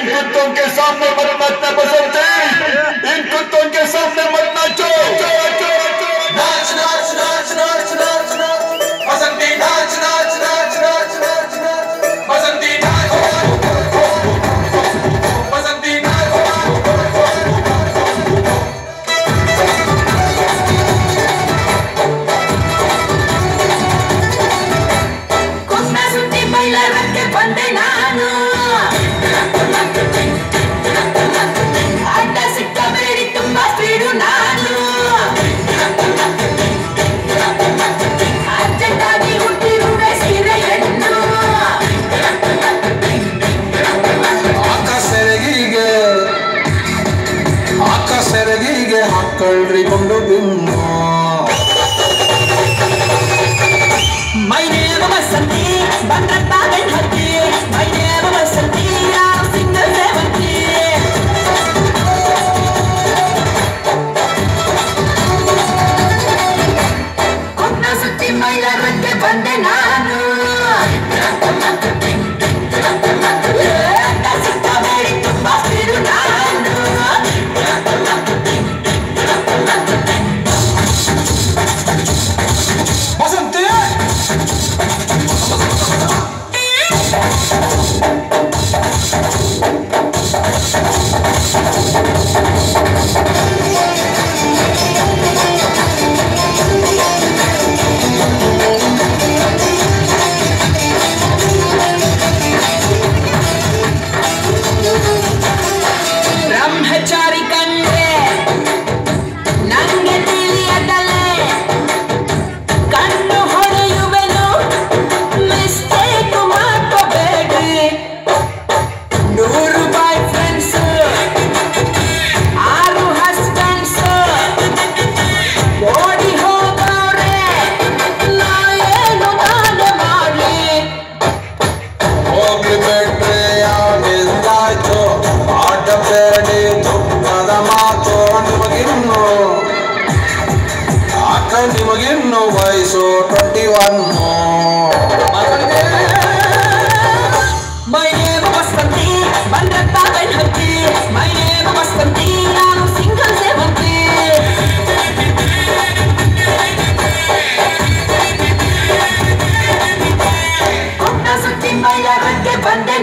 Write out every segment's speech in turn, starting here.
इन कुत्तों के सामने मरना पसंद है इन कुत्तों के सामने मरना चो, चो, चो। மக்கள் கொண்டு தின்னா மை நேம வசந்தி பன்றத்தாக నిన్ను వయసు ట్వంటీ వన్ ಬಂದೆ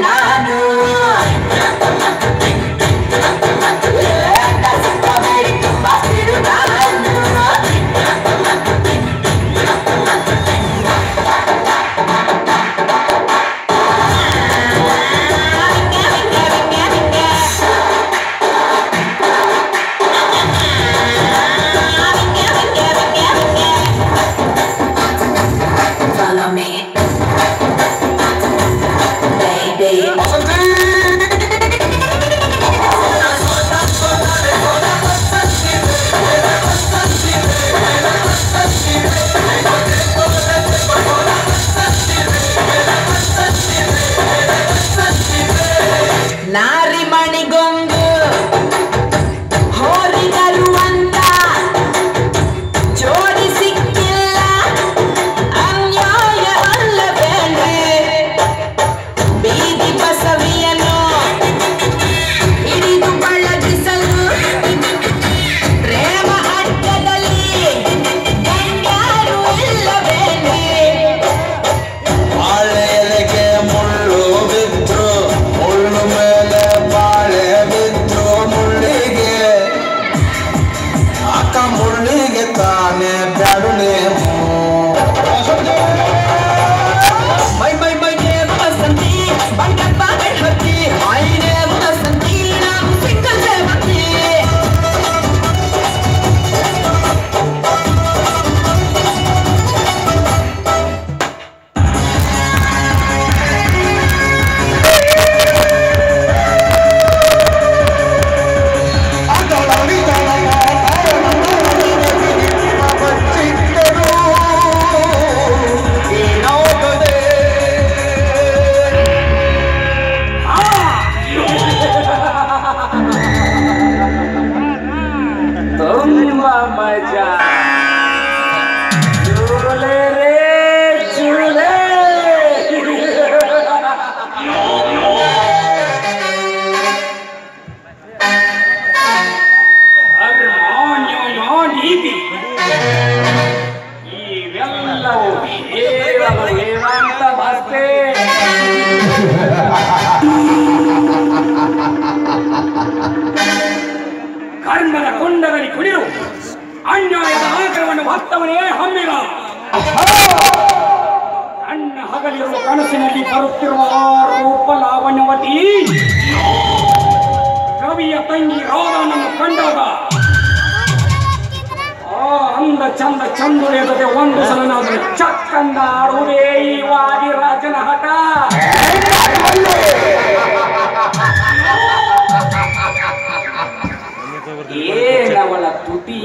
ಕರ್ಮದ ಕುಂಡದಲ್ಲಿ ಕುಡಿದು ಅನ್ಯಾಯದ ಆಕರವನ್ನು ಹೊತ್ತವನೇ ಹಮ್ಮಿಗ ಅಣ್ಣ ಹಗಲಿರುವ ಕನಸಿನಲ್ಲಿ ಬರುತ್ತಿರುವ ರೂಪ ಲಾವಣ್ಯವತಿ. ಕವಿಯ ತಂಗಿ ರೋಗನನ್ನು ಕಂಡಾಗ ಚಂದ ಚಂದ ಚಂದುಳೆಯದೆ ಒಂದು ಸಲ ನಾವು ಚಕ್ಕಂದ ಆಡುವುದೇ ಈ ವಾದಿರಾಜನ ಹಠ. ಏನವಳ ತುಟಿ,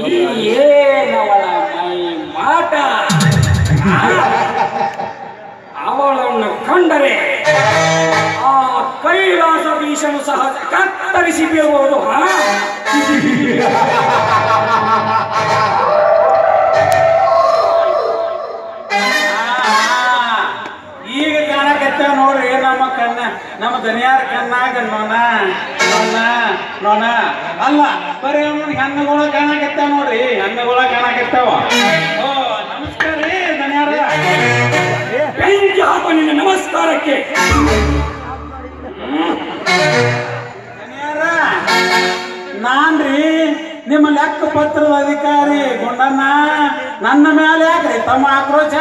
ಏನವಳ ಮೈ ಮಾಟ. ಅವಳನ್ನು ಕಂಡರೆ ಆ ಕೈಲಾಸ ಭೀಷನು ಸಹ ಕತ್ತರಿಸಿ ಬೀಳುವುದು, ಹಾ? ನಮ್ಮ ದನಿಯಾರ ಕಣ್ಣಾಗ ನೋನ ನೋನ ನೋನ. ಅಲ್ಲ, ಬರೀ ಅವ್ನಿಗೆ ಹಣ್ಣುಗಳ ಕಾಣಕತ್ತೇವ ನೋಡ್ರಿ, ಹಣ್ಣುಗಳ ಕಾಣಕತ್ತಾವ. ಓ, ನಮಸ್ಕಾರ ರೀ ನಮಸ್ಕಾರಕ್ಕೆ. ದನಿಯಾರ ನಾನ್ರಿ ನಿಮ್ಮ ಲೆಕ್ಕ ಪತ್ರದ ಅಧಿಕಾರಿ ಗುಂಡಣ್ಣ. ನನ್ನ ಮೇಲೆ ಯಾಕ್ರಿ ತಮ್ಮ ಆಕ್ರೋಶ?